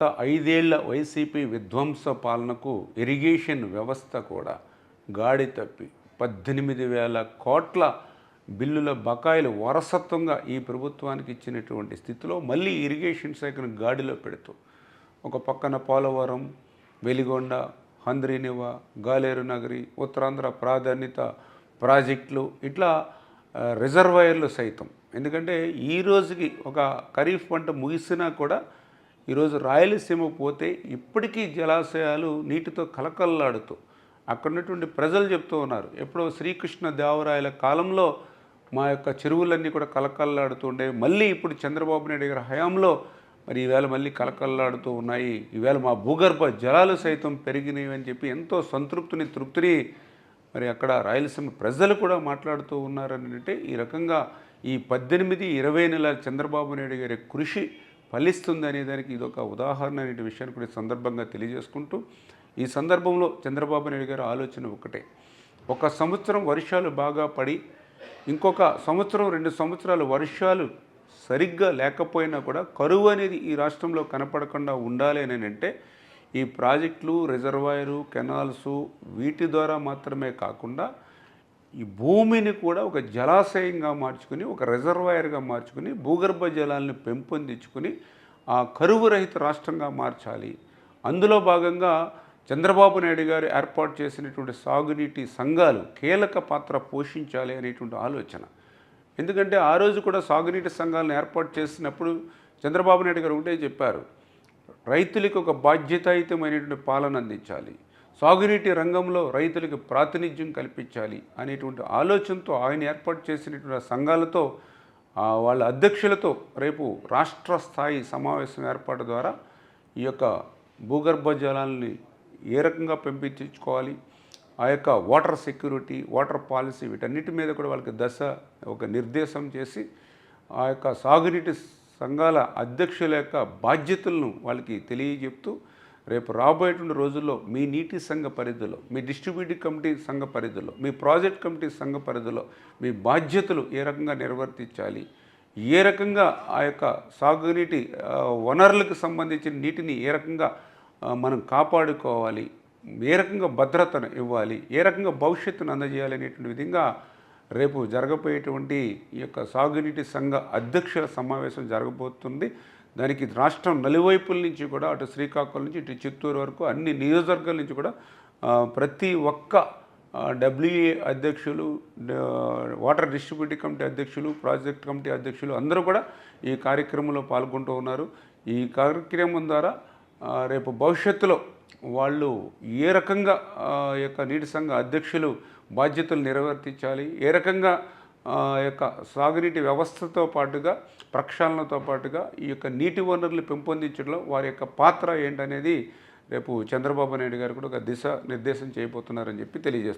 గత ఐదేళ్ళ వైసీపీ విధ్వంస పాలనకు ఇరిగేషన్ వ్యవస్థ కూడా గాడి తప్పి. పద్దెనిమిది వేల కోట్ల బిల్లుల బకాయిలు వారసత్వంగా ఈ ప్రభుత్వానికి ఇచ్చినటువంటి స్థితిలో మళ్ళీ ఇరిగేషన్ శాఖను గాడిలో పెడుతూ ఒక పక్కన పోలవరం వెలిగొండ హంద్రీనివ గాలేరు నగరి ఉత్తరాంధ్ర ప్రాధాన్యత ప్రాజెక్టులు ఇట్లా రిజర్వాయర్లు సైతం. ఎందుకంటే ఈ రోజుకి ఒక ఖరీఫ్ పంట ముగిసినా కూడా ఈరోజు రాయలసీమ పోతే ఇప్పటికీ జలాశయాలు నీటితో కలకల్లాడుతూ అక్కడ ఉన్నటువంటి ప్రజలు చెప్తూ ఉన్నారు. ఎప్పుడో శ్రీకృష్ణ దేవరాయల కాలంలో మా యొక్క చెరువులన్నీ కూడా కలకల్లాడుతూ ఉండే మళ్ళీ ఇప్పుడు చంద్రబాబు నాయుడు గారి హయాంలో మరి ఈవేళ మళ్ళీ కలకల్లాడుతూ ఉన్నాయి. ఈవేళ మా భూగర్భ జలాలు సైతం పెరిగినవి అని చెప్పి ఎంతో సంతృప్తిని తృప్తిని మరి అక్కడ రాయలసీమ ప్రజలు కూడా మాట్లాడుతూ ఉన్నారని అంటే ఈ రకంగా ఈ పద్దెనిమిది ఇరవై నెలల చంద్రబాబు నాయుడు గారి కృషి ఫలిస్తుంది అనేదానికి ఇది ఒక ఉదాహరణ అనే విషయాన్ని కూడా సందర్భంగా తెలియజేసుకుంటూ ఈ సందర్భంలో చంద్రబాబు నాయుడు గారి ఆలోచన ఒకటే. ఒక సంవత్సరం వర్షాలు బాగా పడి ఇంకొక సంవత్సరం రెండు సంవత్సరాలు వర్షాలు సరిగ్గా లేకపోయినా కూడా కరువు అనేది ఈ రాష్ట్రంలో కనపడకుండా ఉండాలి అని అంటే ఈ ప్రాజెక్టులు రిజర్వాయరు కెనాల్సు వీటి ద్వారా మాత్రమే కాకుండా ఈ భూమిని కూడా ఒక జలాశయంగా మార్చుకుని ఒక రిజర్వాయర్గా మార్చుకుని భూగర్భ జలాలను పెంపొందించుకుని ఆ కరువు రహిత రాష్ట్రంగా మార్చాలి. అందులో భాగంగా చంద్రబాబు నాయుడు గారు ఏర్పాటు చేసినటువంటి సాగునీటి సంఘాలు కీలక పాత్ర పోషించాలి అనేటువంటి ఆలోచన. ఎందుకంటే ఆ రోజు కూడా సాగునీటి సంఘాలను ఏర్పాటు చేసినప్పుడు చంద్రబాబు నాయుడు గారు ఒకటే చెప్పారు రైతులకు ఒక బాధ్యతాయుతమైనటువంటి పాలన అందించాలి. సాగునీటి రంగంలో రైతులకు ప్రాతినిధ్యం కల్పించాలి అనేటువంటి ఆలోచనతో ఆయన ఏర్పాటు చేసినటువంటి సంఘాలతో వాళ్ళ అధ్యక్షులతో రేపు రాష్ట్ర స్థాయి సమావేశం ఏర్పాటు ద్వారా ఈ యొక్క భూగర్భ జలాల్ని ఏ రకంగా పెంపించుకోవాలి ఆ యొక్క వాటర్ సెక్యూరిటీ వాటర్ పాలసీ వీటన్నిటి మీద కూడా వాళ్ళకి దశ ఒక నిర్దేశం చేసి ఆ యొక్క సాగునీటి సంఘాల అధ్యక్షుల యొక్క బాధ్యతలను వాళ్ళకి తెలియజెప్తూ రేపు రాబోయేటువంటి రోజుల్లో మీ నీటి సంఘ పరిధిలో మీ డిస్ట్రిబ్యూటివ్ కమిటీ సంఘ పరిధిలో మీ ప్రాజెక్ట్ కమిటీ సంఘ పరిధిలో మీ బాధ్యతలు ఏ రకంగా నిర్వర్తించాలి ఏ రకంగా ఆ యొక్క సాగునీటి వనరులకు సంబంధించిన నీటిని ఏ రకంగా మనం కాపాడుకోవాలి ఏ రకంగా భద్రతను ఇవ్వాలి ఏ రకంగా భవిష్యత్తును అందజేయాలి అనేటువంటి విధంగా రేపు జరగబోయేటువంటి ఈ యొక్క సాగునీటి సంఘ అధ్యక్షుల సమావేశం జరగబోతుంది. దానికి రాష్ట్రం నలువైపుల నుంచి కూడా అటు శ్రీకాకుళం నుంచి ఇటు చిత్తూరు వరకు అన్ని నియోజకవర్గాల నుంచి కూడా ప్రతి ఒక్క డబ్ల్యూఏ అధ్యక్షులు వాటర్ డిస్ట్రిబ్యూటివ్ కమిటీ అధ్యక్షులు ప్రాజెక్ట్ కమిటీ అధ్యక్షులు అందరూ కూడా ఈ కార్యక్రమంలో పాల్గొంటూ ఉన్నారు. ఈ కార్యక్రమం ద్వారా రేపు భవిష్యత్తులో వాళ్ళు ఏ రకంగా యొక్క నీటి సంఘ అధ్యక్షులు బాధ్యతలు నిర్వర్తించాలి ఏ రకంగా యొక్క సాగునీటి వ్యవస్థతో పాటుగా ప్రక్షాళనతో పాటుగా ఈ యొక్క నీటి వనరులు పెంపొందించడంలో వారి యొక్క పాత్ర ఏంటనేది రేపు చంద్రబాబు నాయుడు గారు కూడా ఒక దిశ నిర్దేశం చేయబోతున్నారని చెప్పి తెలియజేస్తున్నారు